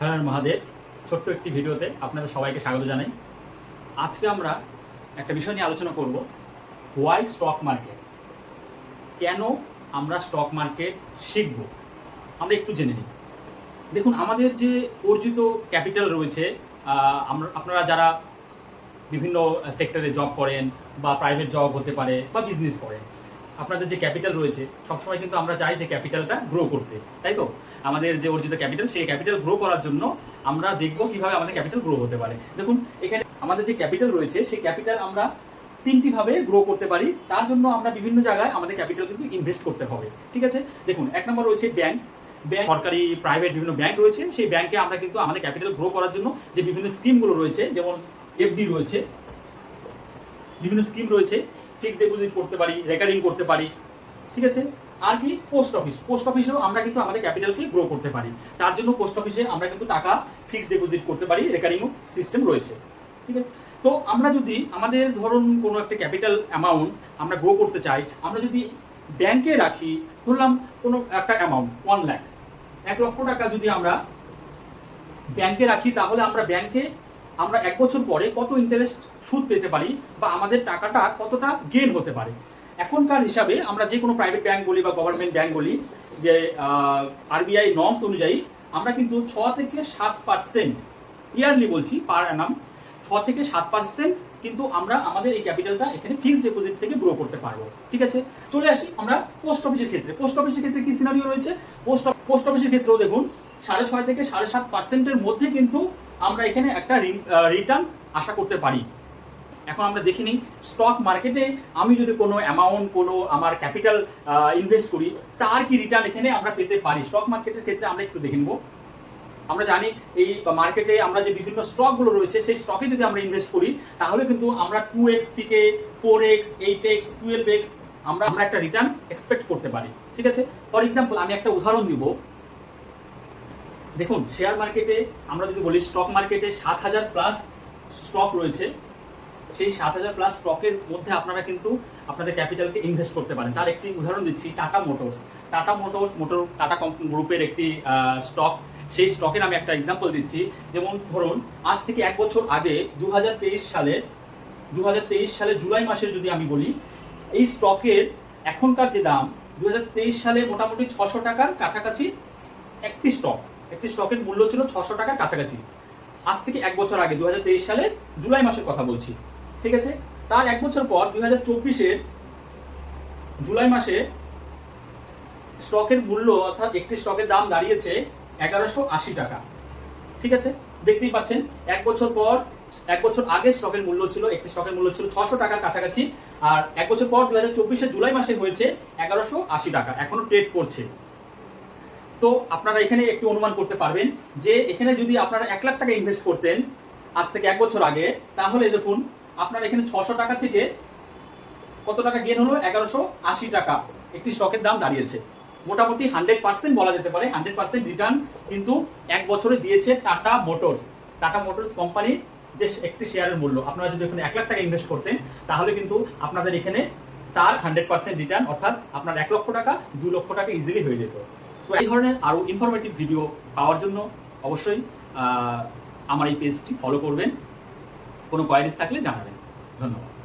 হ্যাঁ মহাদেব, ছোট্ট একটি ভিডিওতে আপনাদের সবাইকে স্বাগত জানাই। আজকে আমরা একটা বিষয় নিয়ে আলোচনা করব হোয়াই স্টক মার্কেট কেন আমরা স্টক মার্কেট শিখব? আমরা একটু জেনে নিই। দেখুন, আমাদের যে অর্জিত ক্যাপিটাল রয়েছে আমরা, আপনারা যারা বিভিন্ন সেক্টরে জব করেন বা প্রাইভেট জব হতে পারে বা বিজনেস করেন আপনাদের যে ক্যাপিটাল রয়েছে, সবসময় কিন্তু আমরা চাই যে ক্যাপিটালটা গ্রো করতে, তাই তো? আমাদের যে অর্জিত ক্যাপিটাল সেই ক্যাপিটাল গ্রো করার জন্য আমরা দেখব কীভাবে আমাদের ক্যাপিটাল গ্রো হতে পারে। দেখুন, এখানে আমাদের যে ক্যাপিটাল রয়েছে, সেই ক্যাপিটাল আমরা তিনটি ভাবে গ্রো করতে পারি। তার জন্য আমরা বিভিন্ন জায়গায় আমাদের ক্যাপিটাল কিন্তু ইনভেস্ট করতে হবে, ঠিক আছে? দেখুন, এক নম্বর রয়েছে ব্যাংক ব্যাংক সরকারি প্রাইভেট বিভিন্ন ব্যাংক রয়েছে। সেই ব্যাংকে আমরা কিন্তু আমাদের ক্যাপিটাল গ্রো করার জন্য যে বিভিন্ন স্কিমগুলো রয়েছে, যেমন এফডি রয়েছে, বিভিন্ন স্কিম রয়েছে ফিক্সড ডিপোজিট করতে পারি রেকারিং করতে পারি, ঠিক আছে? আর কি? পোস্ট অফিস পোস্ট অফিসেও আমরা কিন্তু আমাদের ক্যাপিটালকে গ্রো করতে পারি। তার জন্য পোস্ট অফিসে আমরা কিন্তু টাকা ফিক্সড ডিপোজিট করতে পারি রেকারিং সিস্টেম রয়েছে, ঠিক আছে? তো আমরা যদি আমাদের ধরুন কোনো একটা ক্যাপিটাল অ্যামাউন্ট আমরা গ্রো করতে চাই, আমরা যদি ব্যাংকে রাখি, ধরলাম কোনো একটা অ্যামাউন্ট ওয়ান লাখ এক লক্ষ টাকা যদি আমরা ব্যাংকে রাখি, তাহলে আমরা ব্যাংকে আমরা এক বছর পরে কত ইন্টারেস্ট সুদ পেতে পারি বা আমাদের টাকাটা কতটা গেন হতে পারে? এখনকার হিসাবে আমরা যে কোনো প্রাইভেট ব্যাংক বলি বা গভর্নমেন্ট ব্যাংক বলি যে আরবিআই নর্মস অনুযায়ী আমরা কিন্তু ছ থেকে সাত পার্সেন্ট ইয়ারলি বলছি পার অ্যানাম ছ থেকে সাত পার্সেন্ট কিন্তু আমরা আমাদের এই ক্যাপিটালটা এখানে ফিক্সড ডিপোজিট থেকে গ্রো করতে পারব। ঠিক আছে? চলে আসি আমরা পোস্ট অফিসের ক্ষেত্রে। পোস্ট অফিসের ক্ষেত্রে কি সিনারিও রয়েছে? পোস্ট পোস্ট অফিসের ক্ষেত্রেও দেখুন, সাড়ে ছয় থেকে সাড়ে সাত পার্সেন্টের মধ্যে কিন্তু আমরা এখানে একটা রিটার্ন আশা করতে পারি। এখন আমরা দেখি নিই স্টক মার্কেটে আমি যদি কোনো অ্যামাউন্ট কোনো আমার ক্যাপিটাল ইনভেস্ট করি, তার কি রিটার্ন এখানে আমরা পেতে পারি? স্টক মার্কেটের ক্ষেত্রে আমরা একটু দেখে নেব। আমরা জানি এই মার্কেটে আমরা যে বিভিন্ন স্টকগুলো রয়েছে, সেই স্টকে যদি আমরা ইনভেস্ট করি, তাহলে কিন্তু আমরা টু এক্স থেকে four x eight x twelve x আমরা আমরা একটা রিটার্ন এক্সপেক্ট করতে পারি। ঠিক আছে? ফর এক্সাম্পল আমি একটা উদাহরণ দিব। দেখুন শেয়ার মার্কেটে আমরা যদি বলি স্টক মার্কেটে সাত হাজার প্লাস স্টক রয়েছে। সেই সাত হাজার প্লাস স্টকের মধ্যে আপনারা কিন্তু আপনাদের ক্যাপিটালকে ইনভেস্ট করতে পারেন। তার একটি উদাহরণ দিচ্ছি Tata Motors Tata Motors motor Tata গ্রুপের একটি স্টক সেই স্টকের আমি একটা এক্সাম্পল দিচ্ছি। যেমন ধরুন, আজ থেকে এক বছর আগে দু হাজার তেইশ সালে দু হাজার তেইশ সালে জুলাই মাসের যদি আমি বলি, এই স্টকের এখনকার যে দাম দু হাজার তেইশ সালে মোটামুটি ছশো টাকার কাছাকাছি একটি স্টক একটি স্টকের মূল্য ছিল ছশো টাকার কাছাকাছি। আজ থেকে এক বছর আগে দু হাজার তেইশ সালে জুলাই মাসের কথা বলছি। ঠিক আছে? তার এক বছর পর দুই হাজার চব্বিশের জুলাই মাসে স্টকের মূল্য, অর্থাৎ একটি স্টকের দাম দাঁড়িয়েছে এগারোশো আশি টাকা। ঠিক আছে? দেখতেই পাচ্ছেন, এক বছর পর, এক বছর আগে স্টকের মূল্য ছিল, একটি স্টকের মূল্য ছিল ছশো টাকার কাছাকাছি, আর এক বছর পর দুই হাজার চব্বিশের জুলাই মাসে হয়েছে এগারোশো আশি টাকা। এখনও ট্রেড করছে। তো আপনারা এখানে একটু অনুমান করতে পারবেন যে এখানে যদি আপনারা এক লাখ টাকা ইনভেস্ট করতেন আজ থেকে এক বছর আগে, তাহলে দেখুন, আপনার এখানে ছশো টাকা থেকে কত টাকা গেন হলো? এগারোশো আশি টাকা। একটি স্টকের দাম দাঁড়িয়েছে। মোটামুটি হান্ড্রেড পার্সেন্ট বলা যেতে পারে, হান্ড্রেড পার্সেন্ট রিটার্ন কিন্তু এক বছরে দিয়েছে Tata Motors. Tata Motors company যে একটি শেয়ারের মূল্য। আপনারা যদি এখানে এক লাখ টাকা ইনভেস্ট করতেন, তাহলে কিন্তু আপনাদের এখানে তার হান্ড্রেড পার্সেন্ট রিটার্ন অর্থাৎ আপনার এক লক্ষ টাকা, দু লক্ষ টাকা ইজিলি হয়ে যেত। তো এই ধরনের আরও ইনফরমেটিভ ভিডিও পাওয়ার জন্য অবশ্যই আমার এই পেজটি ফলো করবেন। কোনো কোয়ারিজ থাকলে জানাবেন। ধন্যবাদ।